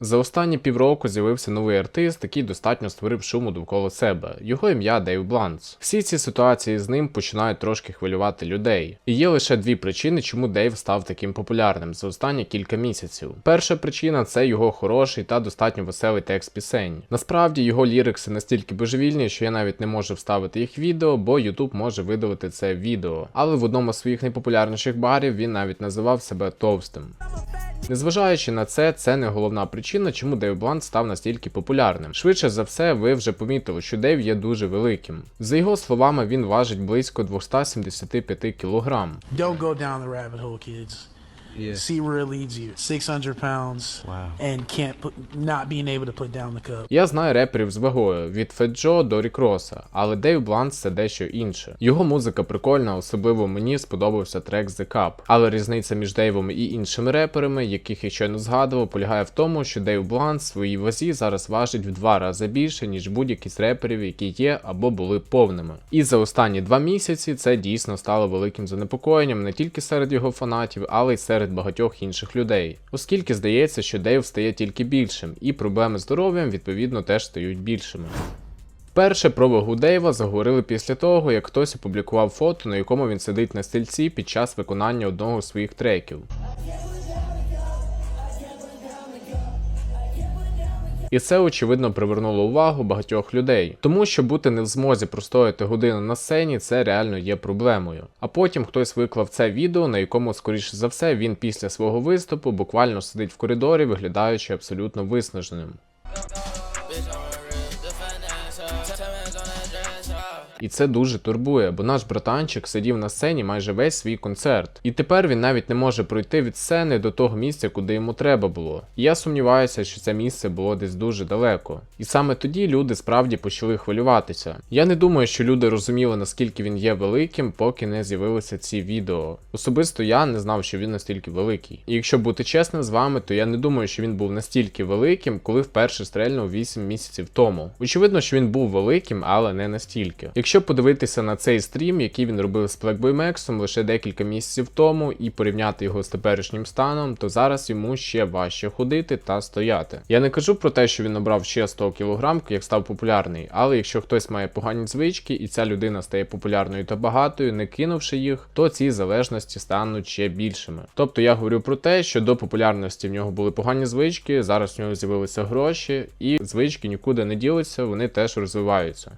За останні півроку з'явився новий артист, який достатньо створив шуму довкола себе. Його ім'я Дейв Бланц. Всі ці ситуації з ним починають трошки хвилювати людей. І є лише дві причини, чому Дейв став таким популярним за останні кілька місяців. Перша причина це його хороший та достатньо веселий текст пісень. Насправді його лірикси настільки божевільні, що я навіть не можу вставити їх в відео, бо YouTube може видалити це відео. Але в одному з своїх найпопулярніших барів він навіть називав себе товстим. Незважаючи на це, це не головна причина, чому Дейв Блант став настільки популярним. Швидше за все, ви вже помітили, що Дейв є дуже великим. За його словами, він важить близько 275 кілограм. Don't go down the rabbit hole, kids. Yeah. See where it leads you. 600 pounds Wow. and can't put, not being able to put down the cup. Я знаю реперів з вагою від Феджо до Рікроса, але Дейв Блант це дещо інше. Його музика прикольна, особливо мені сподобався трек The Cup. Але різниця між Дейвом і іншими реперами, яких я щойно згадував, полягає в тому, що Дейв Блант в своїй вазі зараз важить в два рази більше, ніж будь-який з реперів, які є або були повними. І за останні два місяці це дійсно стало великим занепокоєнням не тільки серед його фанатів, але й серед багатьох інших людей. Оскільки здається, що Дейв стає тільки більшим, і проблеми з здоров'ям відповідно теж стають більшими. Перше про вагу Дейва заговорили після того, як хтось опублікував фото, на якому він сидить на стільці під час виконання одного з своїх треків. І це очевидно привернуло увагу багатьох людей, тому що бути не в змозі простояти годину на сцені це реально є проблемою. А потім хтось виклав це відео, на якому, скоріше за все, він після свого виступу буквально сидить в коридорі, виглядаючи абсолютно виснаженим. І це дуже турбує, бо наш братанчик сидів на сцені майже весь свій концерт. І тепер він навіть не може пройти від сцени до того місця, куди йому треба було. І я сумніваюся, що це місце було десь дуже далеко. І саме тоді люди справді почали хвилюватися. Я не думаю, що люди розуміли, наскільки він є великим, поки не з'явилися ці відео. Особисто я не знав, що він настільки великий. І якщо бути чесним з вами, то я не думаю, що він був настільки великим, коли вперше стрельнув 8 місяців тому. Очевидно, що він був великим, але не настільки. Якщо подивитися на цей стрім, який він робив з Maxом лише декілька місяців тому, і порівняти його з теперішнім станом, то зараз йому ще важче ходити та стояти. Я не кажу про те, що він набрав ще 100 кг, як став популярний, але якщо хтось має погані звички і ця людина стає популярною та багатою, не кинувши їх, то ці залежності стануть ще більшими. Тобто я говорю про те, що до популярності в нього були погані звички, зараз в нього з'явилися гроші, і звички нікуди не діляться, вони теж розвиваються.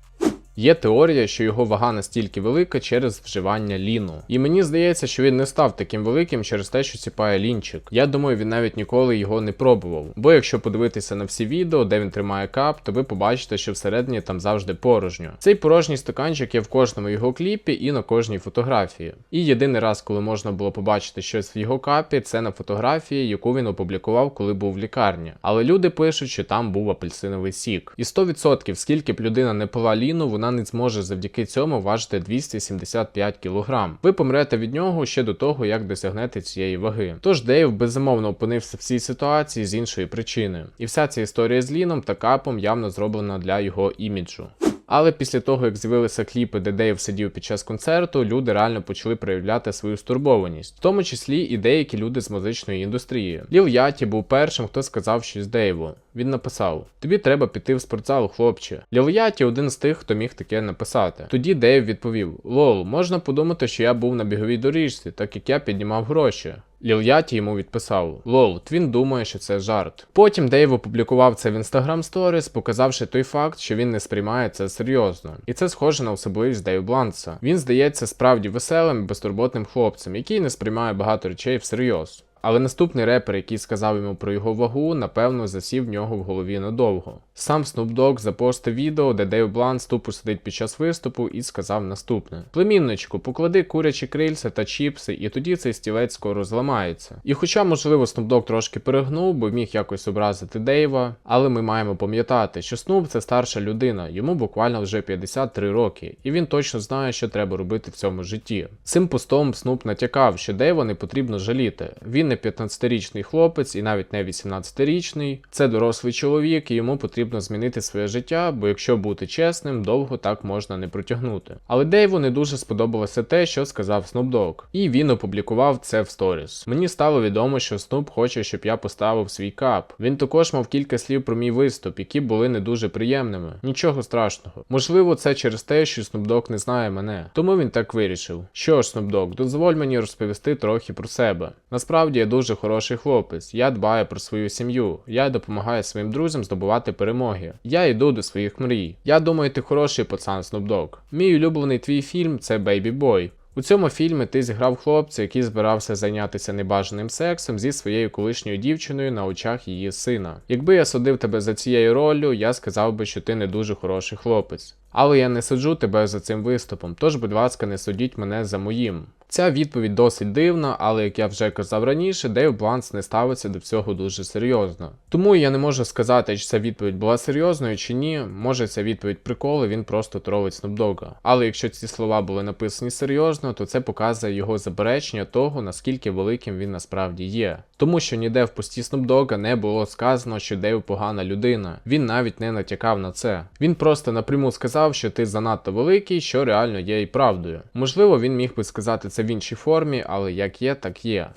Є теорія, що його вага настільки велика через вживання ліну. І мені здається, що він не став таким великим через те, що ціпає лінчик. Я думаю, він навіть ніколи його не пробував. Бо якщо подивитися на всі відео, де він тримає кап, то ви побачите, що всередині там завжди порожньо. Цей порожній стаканчик є в кожному його кліпі і на кожній фотографії. І єдиний раз, коли можна було побачити щось в його капі, це на фотографії, яку він опублікував, коли був в лікарні. Але люди пишуть, що там був апельсиновий сік. І 100% скільки б людина не пила ліну, вона не зможе завдяки цьому важити 275 кг. Ви помрете від нього ще до того, як досягнете цієї ваги. Тож Дейв безумовно опинився в цій ситуації з іншої причини. І вся ця історія з ліном та капом явно зроблена для його іміджу. Але після того, як з'явилися кліпи, де Дейв сидів під час концерту, люди реально почали проявляти свою стурбованість, в тому числі і деякі люди з музичної індустрії. Ліл Яті був першим, хто сказав щось Дейву. Він написав: Тобі треба піти в спортзал, хлопче. Ліл Яті один з тих, хто міг таке написати. Тоді Дейв відповів: Лол, можна подумати, що я був на біговій доріжці, так як я піднімав гроші. Ліл Яті йому відписав: Лол, Твін думає, що це жарт. Потім Дейв опублікував це в Instagram Stories, показавши той факт, що він не сприймає це серйозно. І це схоже на особливість Дейв Бланца. Він здається справді веселим, безтурботним хлопцем, який не сприймає багато речей всерйоз. Але наступний репер, який сказав йому про його вагу, напевно, засів в нього в голові надовго. Сам Snoop Dogg запостив відео, де Дейв Блант тупо сидить під час виступу і сказав наступне: Племінничку, поклади курячі крильця та чіпси, і тоді цей стілець скоро зламається. І хоча, можливо, Snoop Dogg трошки перегнув, бо міг якось образити Дейва, але ми маємо пам'ятати, що Snoop це старша людина, йому буквально вже 53 роки, і він точно знає, що треба робити в цьому житті. Цим постом Snoop натякав, що Дейва не потрібно жаліти. Він не 15-річний хлопець і навіть не 18-річний. Це дорослий чоловік, і йому потрібно змінити своє життя, бо якщо бути чесним, довго так можна не протягнути. Але Дейву не дуже сподобалося те, що сказав Snoop Dogg, і він опублікував це в сторіс. Мені стало відомо, що Snoop хоче, щоб я поставив свій кап. Він також мав кілька слів про мій виступ, які були не дуже приємними. Нічого страшного. Можливо, це через те, що Snoop Dogg не знає мене. Тому він так вирішив. Що ж, Snoop Dogg, дозволь мені розповісти трохи про себе. Насправді я дуже хороший хлопець. Я дбаю про свою сім'ю. Я допомагаю своїм друзям здобувати перемоги. Я йду до своїх мрій. Я думаю, ти хороший пацан, Snoop. Мій улюблений твій фільм це Baby Boy. У цьому фільмі ти зіграв хлопця, який збирався зайнятися небажаним сексом зі своєю колишньою дівчиною на очах її сина. Якби я судив тебе за цією роллю, я сказав би, що ти не дуже хороший хлопець. Але я не суджу тебе за цим виступом, тож, будь ласка, не судіть мене за моїм. Ця відповідь досить дивна, але як я вже казав раніше, Дейв Бланс не ставиться до всього дуже серйозно. Тому я не можу сказати, чи ця відповідь була серйозною чи ні. Може ця відповідь приколи, він просто тролить Снупдога. Але якщо ці слова були написані серйозно, то це показує його заперечення того, наскільки великим він насправді є. Тому що ніде в пості Снупдога не було сказано, що Дейв погана людина. Він навіть не натякав на це. Він просто напряму сказав, що ти занадто великий, що реально є і правдою. Можливо, він міг би сказати це в іншій формі, але як є, так є.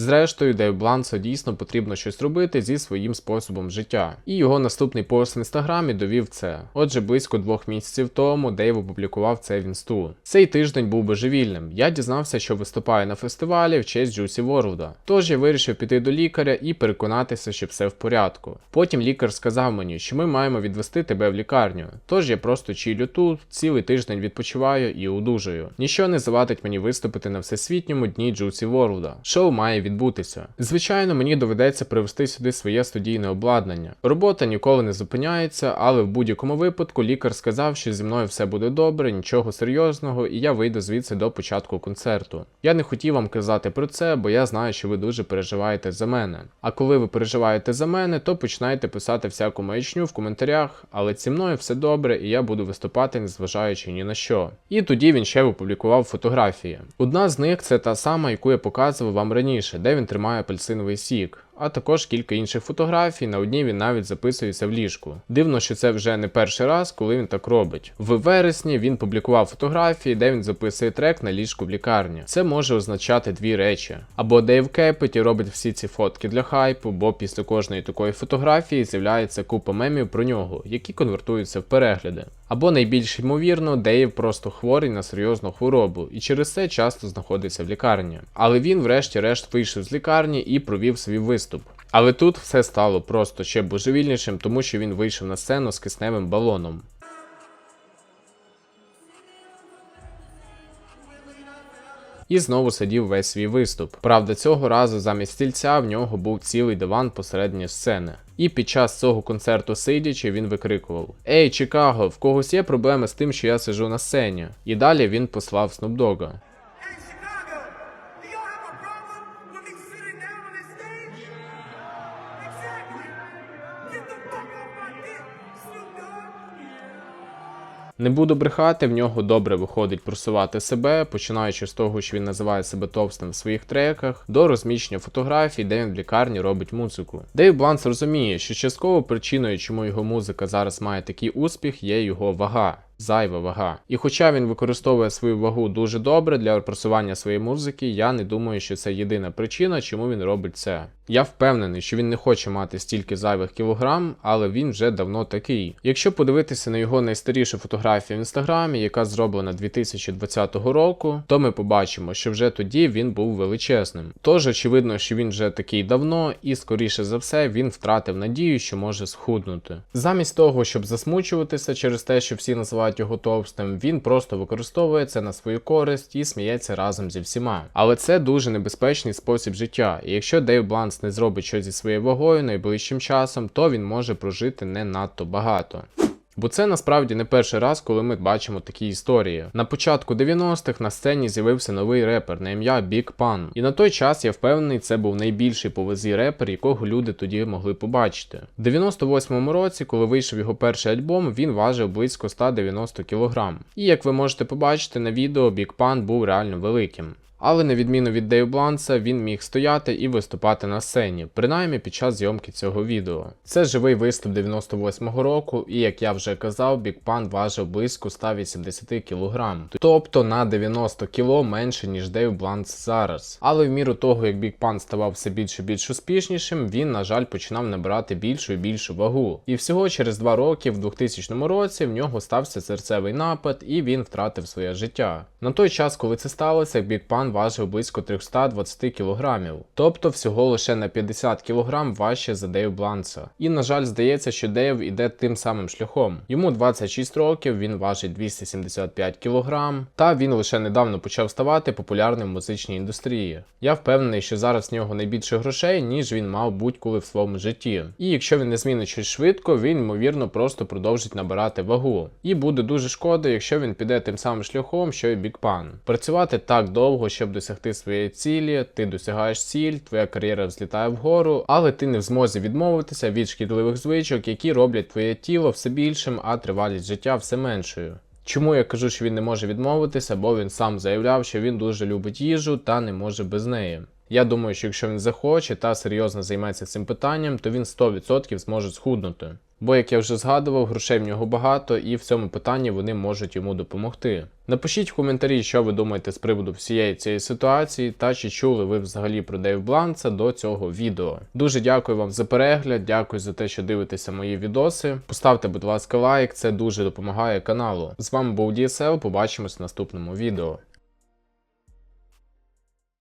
Зрештою, Дейв Блансо дійсно потрібно щось робити зі своїм способом життя. І його наступний пост в інстаграмі довів це. Отже, близько двох місяців тому Дейв опублікував це в інсту. Цей тиждень був божевільним. Я дізнався, що виступає на фестивалі в честь Джусі Ворлда. Тож я вирішив піти до лікаря і переконатися, що все в порядку. Потім лікар сказав мені, що ми маємо відвести тебе в лікарню. Тож я просто чилю тут, цілий тиждень відпочиваю і одужаю. Ніщо не завадить мені виступити на всесвітньому дні Джусі Ворлда. Шоу має відбутися. Звичайно, мені доведеться привезти сюди своє студійне обладнання. Робота ніколи не зупиняється, але в будь-якому випадку лікар сказав, що зі мною все буде добре, нічого серйозного, і я вийду звідси до початку концерту. Я не хотів вам казати про це, бо я знаю, що ви дуже переживаєте за мене. А коли ви переживаєте за мене, то починаєте писати всяку маячню в коментарях, але зі мною все добре, і я буду виступати, незважаючи ні на що. І тоді він ще опублікував фотографії. Одна з них це та сама, яку я показував вам раніше, де він тримає апельсиновий сік. А також кілька інших фотографій. На одній він навіть записується в ліжку. Дивно, що це вже не перший раз, коли він так робить. В вересні він публікував фотографії, де він записує трек на ліжку в лікарні. Це може означати дві речі: або Дейв Кепеті робить всі ці фотки для хайпу, бо після кожної такої фотографії з'являється купа мемів про нього, які конвертуються в перегляди. Або найбільш ймовірно, Дейв просто хворий на серйозну хворобу і через це часто знаходиться в лікарні. Але він, врешті-решт, вийшов з лікарні і провів свій виступ. Але тут все стало просто ще божевільнішим, тому що він вийшов на сцену з кисневим балоном. І знову сидів весь свій виступ. Правда, цього разу замість стільця в нього був цілий диван посередині сцени. І під час цього концерту сидячи, він викрикував: Ей, Чикаго, в когось є проблеми з тим, що я сиджу на сцені. І далі він послав Снупдога. Не буду брехати, в нього добре виходить просувати себе, починаючи з того, що він називає себе товстим в своїх треках, до розміщення фотографій, де він в лікарні робить музику. Дейв Бланс розуміє, що частково причиною, чому його музика зараз має такий успіх, є його вага. Зайва вага. І хоча він використовує свою вагу дуже добре для просування своєї музики, я не думаю, що це єдина причина, чому він робить це. Я впевнений, що він не хоче мати стільки зайвих кілограм, але він вже давно такий. Якщо подивитися на його найстарішу фотографію в інстаграмі, яка зроблена 2020 року, то ми побачимо, що вже тоді він був величезним. Тож очевидно, що він вже такий давно, і скоріше за все він втратив надію, що може схуднути. Замість того, щоб засмучуватися через те, що всі називають його товстим, він просто використовує це на свою користь і сміється разом зі всіма. Але це дуже небезпечний спосіб життя. І якщо Дейв Бланс не зробить щось зі своєю вагою найближчим часом, то він може прожити не надто багато. Бо це насправді не перший раз, коли ми бачимо такі історії. На початку 90-х на сцені з'явився новий репер на ім'я Big Pun. І на той час я впевнений, це був найбільший по вазі репер, якого люди тоді могли побачити. В 98-му році, коли вийшов його перший альбом, він важив близько 190 кг. І як ви можете побачити на відео, Big Pun був реально великим. Але на відміну від Дейв Бланса, він міг стояти і виступати на сцені, принаймні під час зйомки цього відео. Це живий виступ 98-го року, і як я вже казав, Бік Пан важив близько 180 кг, тобто на 90 кг менше ніж Дейв Бланс зараз. Але в міру того, як Бік Пан ставав все більше і більш успішнішим, він, на жаль, починав набирати більшу і більшу вагу. І всього через два роки, в 2000 році, в нього стався серцевий напад, і він втратив своє життя. На той час, коли це сталося, Бік Пан важив близько 320 кг, тобто всього лише на 50 кг важче за Дейв Бланса. І на жаль, здається, що Дейв іде тим самим шляхом. Йому 26 років, він важить 275 кг, та він лише недавно почав ставати популярним в музичній індустрії. Я впевнений, що зараз в нього найбільше грошей, ніж він мав будь-коли в своєму житті. І якщо він не змінить щось швидко, він ймовірно просто продовжить набирати вагу. І буде дуже шкода, якщо він піде тим самим шляхом, що й Бік Пан. Працювати так довго, щоб досягти своєї цілі, ти досягаєш ціль, твоя кар'єра взлітає вгору, але ти не в змозі відмовитися від шкідливих звичок, які роблять твоє тіло все більшим, а тривалість життя все меншою. Чому я кажу, що він не може відмовитися, бо він сам заявляв, що він дуже любить їжу та не може без неї. Я думаю, що якщо він захоче та серйозно займеться цим питанням, то він 100% зможе схуднути. Бо, як я вже згадував, грошей в нього багато, і в цьому питанні вони можуть йому допомогти. Напишіть в коментарі, що ви думаєте з приводу всієї цієї ситуації, та чи чули ви взагалі про Дейв Бланца до цього відео. Дуже дякую вам за перегляд, дякую за те, що дивитеся мої відоси. Поставте, будь ласка, лайк, це дуже допомагає каналу. З вами був DSL, побачимось в наступному відео.